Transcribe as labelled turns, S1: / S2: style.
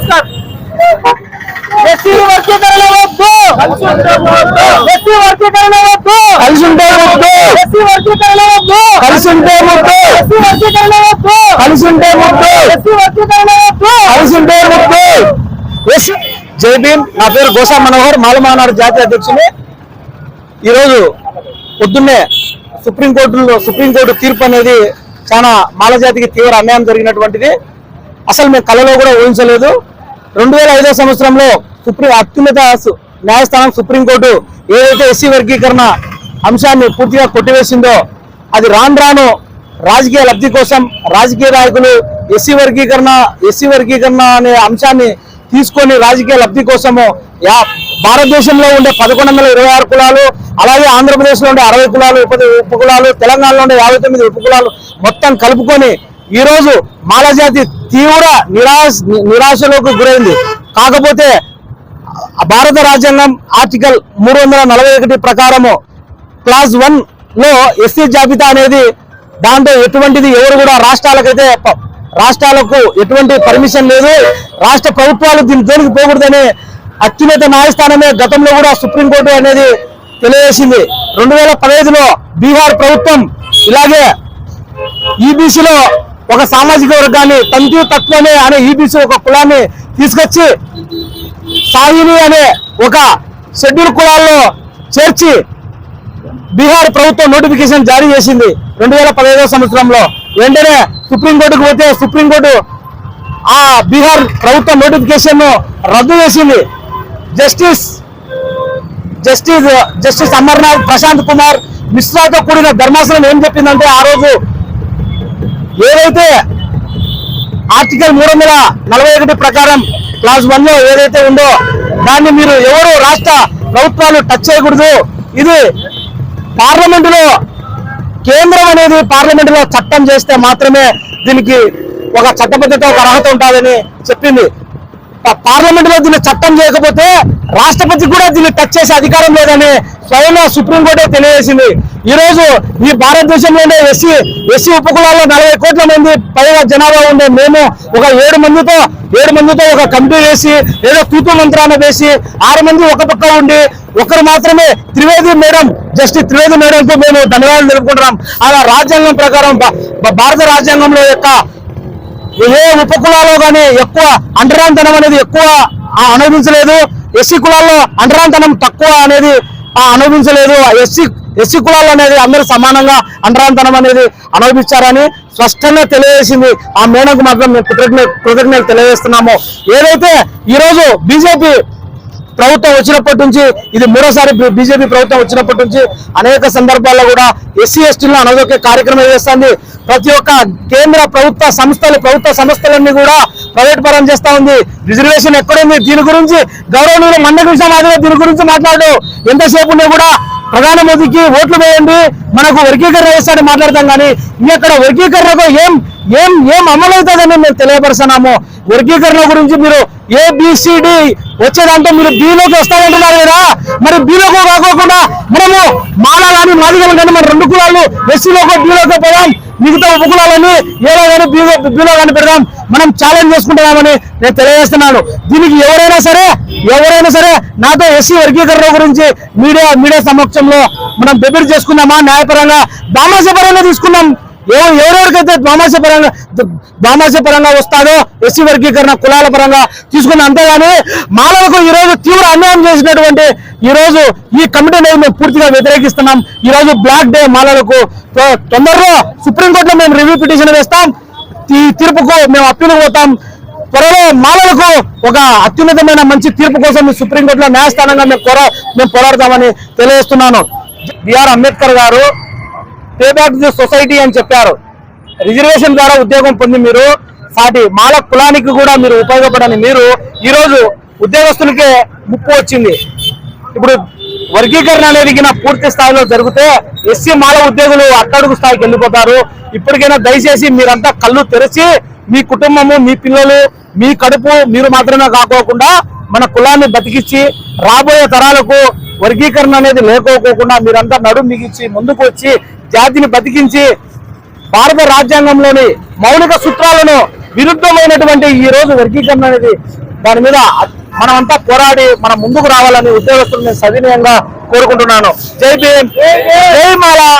S1: నమస్కారం. ఎస్సీ వర్గీకరణ వద్దు. ఎస్సీ వర్గీకరణ వద్దు.
S2: కలిసి ఉంటే ముద్దు
S1: ఎస్సీ వర్గీకరణ వద్దు.
S2: కలిసి ఉంటే ముద్దు
S1: ఎస్సీ వర్గీకరణ వద్దు.
S2: కలిసి ఉంటే ముద్దు
S1: ఎస్సీ వర్గీకరణ వద్దు.
S2: కలిసి ఉంటే ముద్దు ఎస్. జై భీమ్. నా పేరు గోసా మనోహర్. మాలమానాడు జాతీయ అధ్యక్షుని ఈరోజు పొద్దున్నే సుప్రీంకోర్టులో సుప్రీంకోర్టు తీర్పు అనేది చాలా మాల జాతికి తీవ్ర అన్యాయం జరిగినటువంటిది. అసలు మేము కళలో కూడా ఊహించలేదు. రెండు వేల ఐదో సంవత్సరంలో సుప్రీం అత్యున్నత న్యాయస్థానం సుప్రీంకోర్టు ఏదైతే ఎస్సీ వర్గీకరణ అంశాన్ని పూర్తిగా కొట్టివేసిందో అది రాను రాను రాజకీయ లబ్ధి కోసం రాజకీయ నాయకులు ఎస్సీ వర్గీకరణ ఎస్సీ వర్గీకరణ అనే అంశాన్ని తీసుకొని రాజకీయ లబ్ధి కోసము యా భారతదేశంలో ఉండే పదకొండు వందల ఇరవై ఆరు కులాలు అలాగే ఆంధ్రప్రదేశ్లో ఉండే అరవై కులాలు ఉప ఉప కులాలు తెలంగాణలో ఉండే యాభై తొమ్మిది ఉప కులాలు మొత్తం కలుపుకొని ఈ రోజు మాలజాతి తీవ్ర నిరాశ నిరాశలోకి గురైంది. కాకపోతే భారత రాజ్యాంగం ఆర్టికల్ మూడు వందల నలభై ఒకటి ప్రకారము క్లాస్ వన్లో ఎస్సీ జాబితా అనేది దాంట్లో ఎటువంటిది ఎవరు కూడా రాష్ట్రాలకైతే రాష్ట్రాలకు ఎటువంటి పర్మిషన్ లేదు. రాష్ట్ర ప్రభుత్వాలు దీని జోలికి పోకూడదని అత్యున్నత న్యాయస్థానమే గతంలో కూడా సుప్రీంకోర్టు అనేది తెలియజేసింది. రెండు వేల పదహైదులో బీహార్ ప్రభుత్వం ఇలాగే ఈబీసీలో ఒక సామాజిక వర్గాన్ని తంతు తత్వమే అనే ఈబీసీ ఒక కులాన్ని తీసుకొచ్చి సాయిని అనే ఒక షెడ్యూల్ కులాల్లో చేర్చి బీహార్ ప్రభుత్వం నోటిఫికేషన్ జారీ చేసింది. రెండు వేల పదహైదవ సంవత్సరంలో. వెంటనే సుప్రీంకోర్టుకు పోతే సుప్రీంకోర్టు ఆ బీహార్ ప్రభుత్వ నోటిఫికేషన్ రద్దు చేసింది. Justice justice justice Amarnath Prashant Kumar మిశ్రాతో కూడిన ధర్మాసనం ఏం చెప్పిందంటే ఆ రోజు ఏదైతే ఆర్టికల్ మూడు వందల నలభై ఒకటి ప్రకారం క్లాస్ వన్లో ఏదైతే ఉందో దాన్ని మీరు ఎవరు రాష్ట్ర ప్రభుత్వాలు టచ్ చేయకూడదు. ఇది పార్లమెంటులో కేంద్రం అనేది పార్లమెంటులో చట్టం చేస్తే మాత్రమే దీనికి ఒక చట్టబద్ధత ఒక అర్హత ఉంటుందని చెప్పింది. పార్లమెంట్లో దీన్ని చట్టం చేయకపోతే రాష్ట్రపతి కూడా దీన్ని టచ్ చేసే అధికారం లేదని స్వయంగా సుప్రీంకోర్టే తెలియజేసింది. ఈ రోజు ఈ భారతదేశంలోనే ఎస్సీ ఎస్సీ ఉపకులాల్లో నలభై కోట్ల మంది పైగా జనాభా ఉండే మేము ఒక ఏడు మందితో ఏడు మందితో ఒక కమిటీ వేసి ఏదో తూతు మంత్రాన్ని వేసి ఆరు మంది ఒక పక్క ఉండి ఒకరు మాత్రమే త్రివేది మేడం జస్టిస్ త్రివేది మేడంకు మేము ధన్యవాదాలు తెలుపుకుంటున్నాం. అలా రాజ్యాంగం ప్రకారం భారత రాజ్యాంగంలో యొక్క ఏ ఉపకులాల్లో కానీ ఎక్కువ అండరాంతనం అనేది ఎక్కువ ఆ, అనుభవించలేదు. ఎస్సీ కులాల్లో అండరాంతనం తక్కువ అనేది ఆ, అనుభవించలేదు. ఎస్సీ ఎస్సీ కులాలు అనేది అందరూ సమానంగా అండరాంతనం అనేది అనుభవించారని స్పష్టంగా తెలియజేసింది ఆ మేనకు మాత్రం మేము కృతజ్ఞ కృతజ్ఞతలు తెలియజేస్తున్నాము. ఏదైతే ఈరోజు బీజేపీ ప్రభుత్వం వచ్చినప్పటి నుంచి ఇది మూడోసారి బీజేపీ ప్రభుత్వం వచ్చినప్పటి నుంచి అనేక సందర్భాల్లో కూడా ఎస్సీ ఎస్టీలను అనదొక కార్యక్రమం చేస్తుంది. ప్రతి ఒక్క కేంద్ర ప్రభుత్వ సంస్థలు ప్రభుత్వ సంస్థలన్నీ కూడా ప్రైవేట్ పరం చేస్తా ఉంది. రిజర్వేషన్ ఎక్కడుంది? దీని గురించి గౌరవనీయులు మండ కృష్ణ మాదిరి దీని గురించి మాట్లాడు. ఎంతసేపు కూడా ప్రధాని ప్రధానమంత్రికి ఓట్లు వేయండి మనకు వర్గీకరణ వేస్తాడని మాట్లాడతాం కానీ ఇక్కడ వర్గీకరణకు ఏం ఏం ఏం అమలు అవుతుందని మేము తెలియపరుస్తున్నాము. వర్గీకరణ గురించి మీరు ఏబిసిడి వచ్చేదాంతో మీరు బీలోకి వస్తారంటున్నారు కదా. మరి బీలోకి కాకోకుండా మనము మాలా కానీ మాదిగలు కానీ మన రెండు కులాలు ఎస్సీలోకి బీలోకి పోదాం. మిగతా ఉపకులాలన్నీ ఏలో కానీ బీలో బీలో కానీ పెడదాం. మనం ఛాలెంజ్ చేసుకుంటున్నామని నేను తెలియజేస్తున్నాను. దీనికి ఎవరైనా సరే ఎవరైనా సరే నాతో ఎస్సీ వర్గీకరణ గురించి మీడియా మీడియా సమక్షంలో మనం బెదిరి చేసుకుందామా? న్యాయపరంగా దామాసపరంగా తీసుకుందాం. ఎవరెవరికైతే బామాస పరంగా బామాస పరంగా వస్తాడో ఎస్సీ వర్గీకరణ కులాల పరంగా తీసుకున్న అంతేగాని మాలలకు ఈ రోజు తీవ్ర అన్యాయం చేసినటువంటి ఈ ఈ కమిటీని మేము పూర్తిగా వ్యతిరేకిస్తున్నాం. ఈరోజు బ్లాక్ డే మాలలకు తొందరలో సుప్రీంకోర్టులో మేము రివ్యూ పిటిషన్ వేస్తాం. ఈ తీర్పుకు మేము అప్పీలు పోతాం. త్వరలో మాలలకు ఒక అత్యున్నతమైన మంచి తీర్పు కోసం సుప్రీంకోర్టులో న్యాయస్థానంగా మేము పోరా మేము పోరాడతామని తెలియజేస్తున్నాను. బిఆర్ అంబేద్కర్ గారు పే బ్యాక్ ది సొసైటీ అని చెప్పారు. రిజర్వేషన్ ద్వారా ఉద్యోగం పొంది మీరు సాటి మాల కులానికి కూడా మీరు ఉపయోగపడని మీరు ఈరోజు ఉద్యోగస్తులకే ముప్పు వచ్చింది. ఇప్పుడు వర్గీకరణ అనేది పూర్తి స్థాయిలో జరిగితే ఎస్సీ మాల ఉద్యోగులు అట్టడుగు స్థాయికి వెళ్ళిపోతారు. ఇప్పటికైనా దయచేసి మీరంతా కళ్ళు తెరిచి మీ కుటుంబము మీ పిల్లలు మీ కడుపు మీరు మాత్రమే కాకోకుండా మన కులాన్ని బతికించి రాబోయే తరాలకు వర్గీకరణ అనేది లేకపోకుండా మీరంతా నడుం మిగించి ముందుకు వచ్చి జాతిని బతికించి భారత రాజ్యాంగంలోని మౌలిక సూత్రాలను విరుద్ధమైనటువంటి ఈ రోజు వర్గీకరణ అనేది దాని మీద మనమంతా పోరాడి మనం ముందుకు రావాలని ఉద్యోగస్తులు నేను సవినయంగా కోరుకుంటున్నాను. జై భీమ్. జై మాలా.